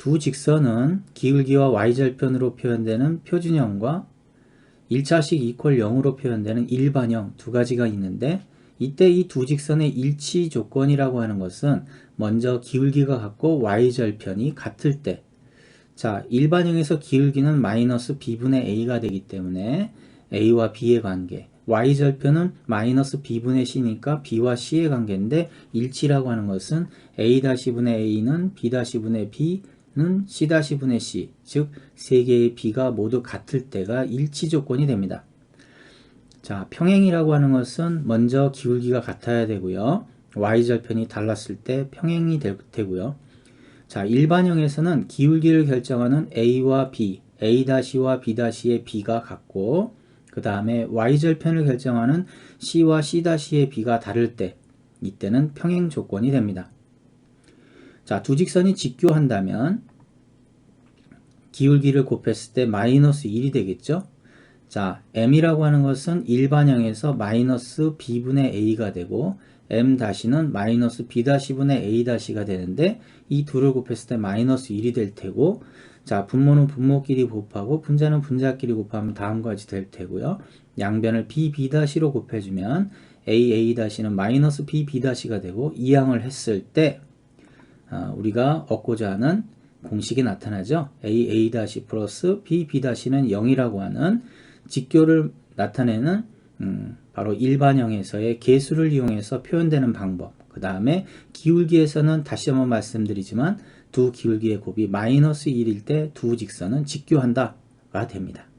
두 직선은 기울기와 y절편으로 표현되는 표준형과 1차식 이퀄 0으로 표현되는 일반형 두 가지가 있는데 이때 이 두 직선의 일치 조건이라고 하는 것은 먼저 기울기가 같고 y절편이 같을 때. 자, 일반형에서 기울기는 마이너스 b분의 a가 되기 때문에 a와 b의 관계 y절편은 마이너스 b분의 c니까 b와 c의 관계인데 일치라고 하는 것은 a-분의 a는 b-분의 b 는 c-분의 c 즉 세 개의 b가 모두 같을 때가 일치 조건이 됩니다. 자, 평행이라고 하는 것은 먼저 기울기가 같아야 되고요. y절편이 달랐을 때 평행이 될 테고요. 자, 일반형에서는 기울기를 결정하는 a와 b, a-와 b-의 b가 같고 그 다음에 y절편을 결정하는 c와 c-의 b가 다를 때 이때는 평행 조건이 됩니다. 자, 두 직선이 직교한다면 기울기를 곱했을 때 마이너스 1이 되겠죠? 자, m이라고 하는 것은 일반형에서 마이너스 b분의 a가 되고 m 다시는 마이너스 b 다시분의 a 다시가 되는데 이 둘을 곱했을 때 마이너스 1이 될 테고 자 분모는 분모끼리 곱하고 분자는 분자끼리 곱하면 다음과 같이 될 테고요. 양변을 b b 다시로 곱해주면 a a 다시는 마이너스 b b 다시가 되고 이항을 했을 때 아, 우리가 얻고자 하는 공식이 나타나죠. a a 다시 플러스 b b 다시는 0이라고 하는 직교를 나타내는 음, 바로 일반형에서의 개수를 이용해서 표현되는 방법. 그 다음에 기울기에서는 다시 한번 말씀드리지만 두 기울기의 곱이 마이너스 1일 때 두 직선은 직교한다가 됩니다.